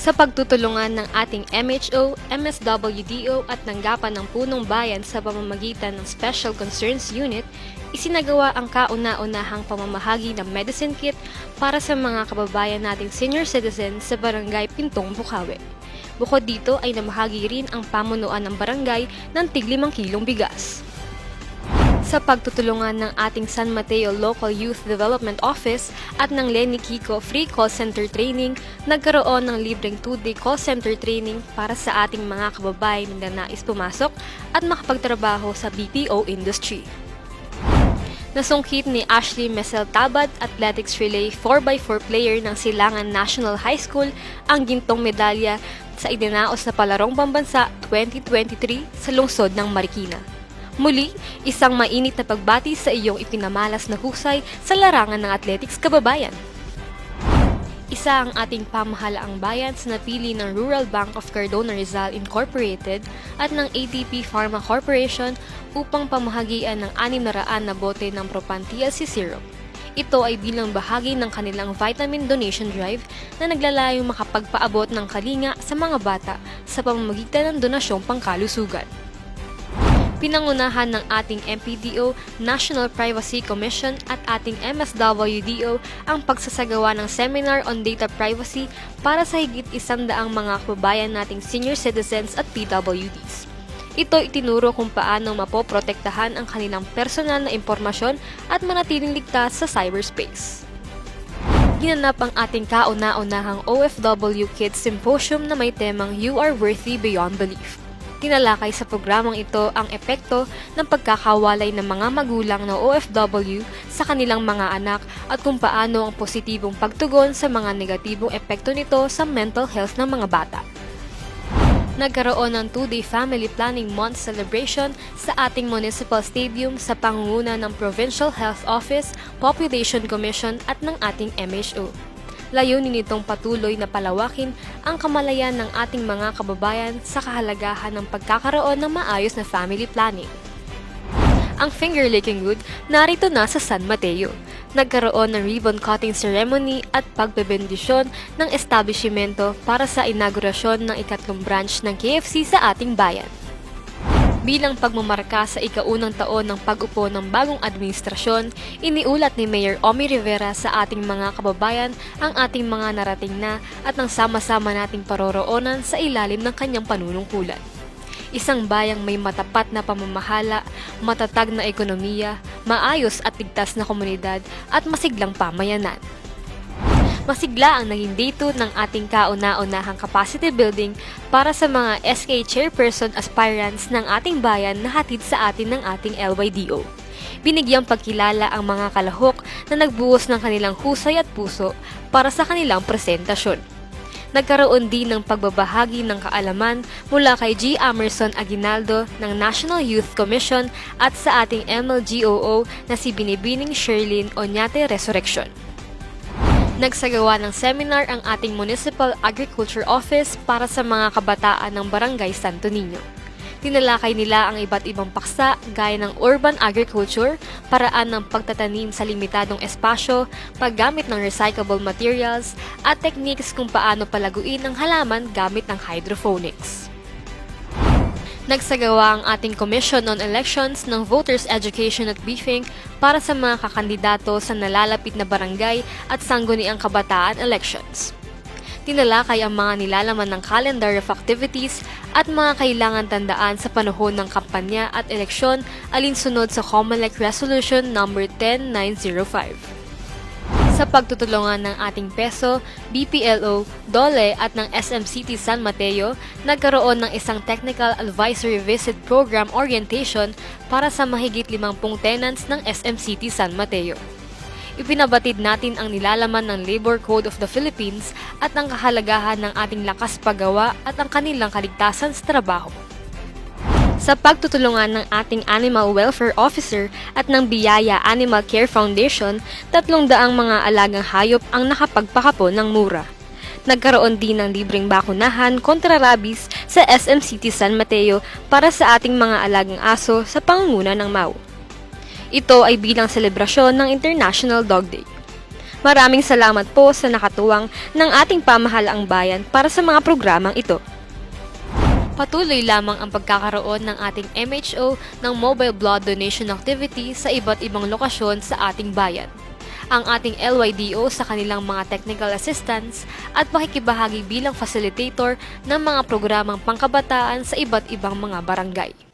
sa pagtutulungan ng ating MHO, MSWDO at nanggapan ng punong bayan sa pamamagitan ng Special Concerns Unit, isinagawa ang kauna-unahang pamamahagi ng medicine kit para sa mga kababayan nating senior citizens sa barangay Pintong Bukawi. Bukod dito ay namahagi rin ang pamunuan ng barangay ng tig 5 kilong bigas. Sa pagtutulungan ng ating San Mateo Local Youth Development Office at ng Lenny Kiko Free Call Center Training, nagkaroon ng libreng 2-day call center training para sa ating mga kababayan na nais pumasok at makapagtrabaho sa BPO industry. Nasungkit ni Ashley Mesel Tabad Athletics Relay 4x4 player ng Silangan National High School ang gintong medalya sa idinaos na palarong pambansa 2023 sa lungsod ng Marikina. Muli, isang mainit na pagbati sa iyong ipinamalas na husay sa larangan ng athletics kababayan. Isa ang ating pamahalaang bayan sa napili ng Rural Bank of Cardona Rizal Incorporated at ng ATP Pharma Corporation upang pamahagian ng 600 na bote ng Propan TLC Syrup. Ito ay bilang bahagi ng kanilang vitamin donation drive na naglalayong makapagpaabot ng kalinga sa mga bata sa pamamagitan ng donasyong pangkalusugan. Pinangunahan ng ating MPDO, National Privacy Commission at ating MSWDO ang pagsasagawa ng seminar on data privacy para sa higit isandaang mga kababayan nating senior citizens at PWDs. Ito itinuro kung paano mapoprotektahan ang kanilang personal na impormasyon at manatiling ligtas sa cyberspace. Ginanap ang ating kauna-unahang OFW Kids Symposium na may temang You Are Worthy Beyond Belief. Tinalakay sa programang ito ang epekto ng pagkakawalay ng mga magulang ng OFW sa kanilang mga anak at kung paano ang positibong pagtugon sa mga negatibong epekto nito sa mental health ng mga bata. Nagkaroon ng two-day Family Planning Month celebration sa ating Municipal Stadium sa pangunguna ng Provincial Health Office, Population Commission at ng ating MHO. Layunin nitong patuloy na palawakin ang kamalayan ng ating mga kababayan sa kahalagahan ng pagkakaroon ng maayos na family planning. Ang finger licking good narito na sa San Mateo. Nagkaroon ng ribbon cutting ceremony at pagbebendisyon ng establishmento para sa inaugurasyon ng ikatlong branch ng KFC sa ating bayan bilang pagmamarka sa ikaunang taon ng pag-upo ng bagong administrasyon, iniulat ni Mayor Omi Rivera sa ating mga kababayan ang ating mga narating na at ang sama-sama nating paroroonan sa ilalim ng kanyang panunungkulan. Isang bayang may matapat na pamamahala, matatag na ekonomiya, maayos at ligtas na komunidad at masiglang pamayanan masigla ang naging dito ng ating kauna-unahang capacity building para sa mga SK Chairperson aspirants ng ating bayan na hatid sa atin ng ating LYDO. Binigyang pagkilala ang mga kalahok na nagbuhos ng kanilang husay at puso para sa kanilang presentasyon. Nagkaroon din ng pagbabahagi ng kaalaman mula kay G. Amerson Aguinaldo ng National Youth Commission at sa ating MLGOO na si Binibining Sherlyn Onyate Resurrection. Nagsagawa ng seminar ang ating Municipal Agriculture Office para sa mga kabataan ng Barangay Santo Niño. Tinalakay nila ang iba't ibang paksa gaya ng urban agriculture, paraan ng pagtatanim sa limitadong espasyo, paggamit ng recyclable materials, at techniques kung paano palaguin ang halaman gamit ng hydroponics. Nagsagawa ang ating Commission on Elections ng Voters Education at Briefing para sa mga kakandidato sa nalalapit na barangay at sangguniang kabataan elections. Tinalakay ang mga nilalaman ng calendar of activities at mga kailangan tandaan sa panahon ng kampanya at eleksyon alinsunod sa COMELEC Resolution No. 10905 sa pagtutulungan ng ating peso, BPLO, DOLE at ng SMCT San Mateo, nagkaroon ng isang Technical Advisory Visit Program Orientation para sa mahigit 50 tenants ng SMCT San Mateo. Ipinabatid natin ang nilalaman ng Labor Code of the Philippines at ang kahalagahan ng ating lakas paggawa at ang kanilang kaligtasan sa trabaho sa pagtutulungan ng ating Animal Welfare Officer at ng Biyaya Animal Care Foundation, tatlong daang mga alagang hayop ang nakapagpakapon ng mura. Nagkaroon din ng libreng bakunahan kontra rabies sa SM City San Mateo para sa ating mga alagang aso sa pangunguna ng MAU. Ito ay bilang selebrasyon ng International Dog Day. Maraming salamat po sa nakatuwang ng ating pamahalaang bayan para sa mga programang ito. Patuloy lamang ang pagkakaroon ng ating MHO ng mobile blood donation activity sa iba't ibang lokasyon sa ating bayan. Ang ating LYDO sa kanilang mga technical assistance at pakikibahagi bilang facilitator ng mga programang pangkabataan sa iba't ibang mga barangay.